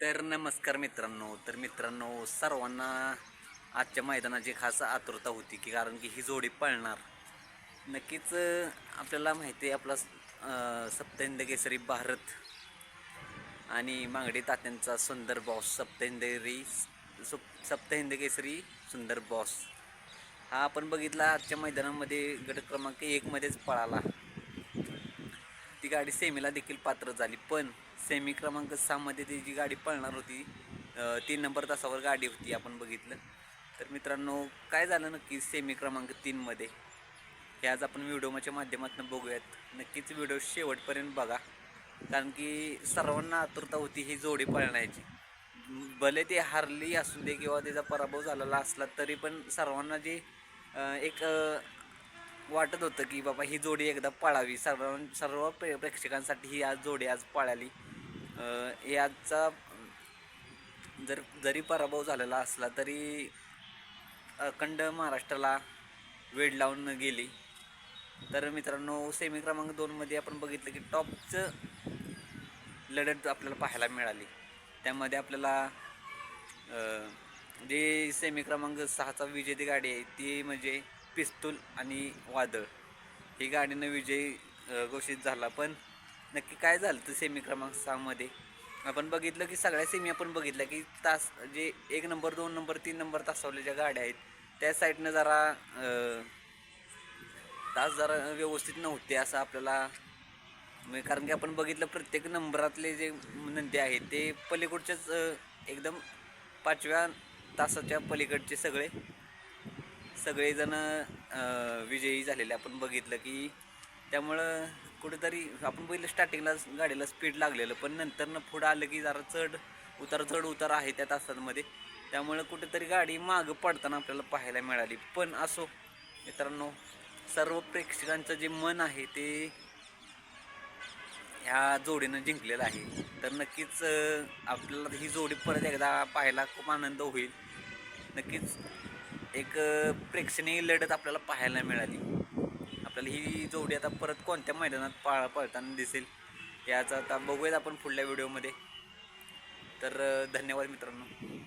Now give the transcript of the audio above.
तर नमस्कार मित्रांनो तर मित्रांनो सर्वांना आजच्या मैदानाची खास आतुरता होती की कारण की ही जोडी पळणार. नक्कीच आपल्याला माहिती आहे आपला अं, सप्तहिंद केसरी भारत आणि मांगडी तात्यांचा सुंदर बॉस सप्तहिंदेरी सुप- सप्तहिंद केसरी सुंदर बॉस हा आपण बघितला आजच्या मैदानामध्ये गट क्रमांक एकमध्येच पळाला. ती गाडी सेमीला देखील पात्र झाली पण सेमी क्रमांक सहामध्ये ती जी गाडी पळणार होती तीन नंबर तासावर गाडी होती आपण बघितलं. तर मित्रांनो काय झालं नक्की सेमी क्रमांक तीनमध्ये हे आज आपण व्हिडिओच्या माध्यमातून बघूयात. नक्कीच व्हिडिओ शेवटपर्यंत बघा. कारण की सर्वांना आतुरता होती ही जोडी पळण्याची. भले ती हारली असू दे किंवा त्याचा पराभव झालेला असला तरी पण सर्वांना जे एक वाटत होतं की बाबा ही जोडी एकदा पळावी. सर्व सर्व प्रे प्रेक्षकांसाठी ही आज जोडी आज पळाली. याचा जर जरी पराभव झालेला असला तरी अखंड महाराष्ट्राला वेळ लावून गेली. तर मित्रांनो सेमी क्रमांक दोनमध्ये आपण बघितलं की टॉपचं लढत आपल्याला पाहायला मिळाली. त्यामध्ये आपल्याला जे सेमी क्रमांक सहाचा विजेती गाडी आहे ती म्हणजे पिस्तूल आणि वादळ. ही गाडीनं विजय घोषित झाला. पण नक्की काय झालं तर सेमी क्रमांक सहामध्ये आपण बघितलं की सगळ्या सेमी आपण बघितल्या की तास जे एक नंबर दोन नंबर तीन नंबर तासावल्या ज्या गाड्या आहेत त्या साईडनं जरा तास जरा व्यवस्थित नव्हते असं आपल्याला म्हणजे कारण की आपण बघितलं प्रत्येक नंबरातले जे नंदी आहेत ते पलीकडच्याच एकदम पाचव्या तासाच्या पलीकडचे सगळे सगळेजण विजयी झालेले. आपण बघितलं की त्यामुळं कुठेतरी आपण पहिले स्टार्टिंगला गाडीला स्पीड लागलेलं पण नंतरनं पुढं आलं की जरा चढ उतार चढ उतार आहे त्या तासांमध्ये त्यामुळं कुठेतरी गाडी मागं पडताना आपल्याला पाहायला मिळाली. पण असो मित्रांनो सर्व प्रेक्षकांचं जे मन आहे ते ह्या जोडीनं जिंकलेलं आहे. तर नक्कीच आपल्याला ही जोडी परत एकदा पाहायला खूप आनंद होईल. नक्कीच एक प्रेक्षणीय लढत आपल्याला पाहायला मिळाली. आपल्याला ही जोडी आता परत कोणत्या मैदानात पाळ पळताना दिसेल याचा आता बघूयात आपण पुढल्या व्हिडिओमध्ये. तर धन्यवाद मित्रांनो.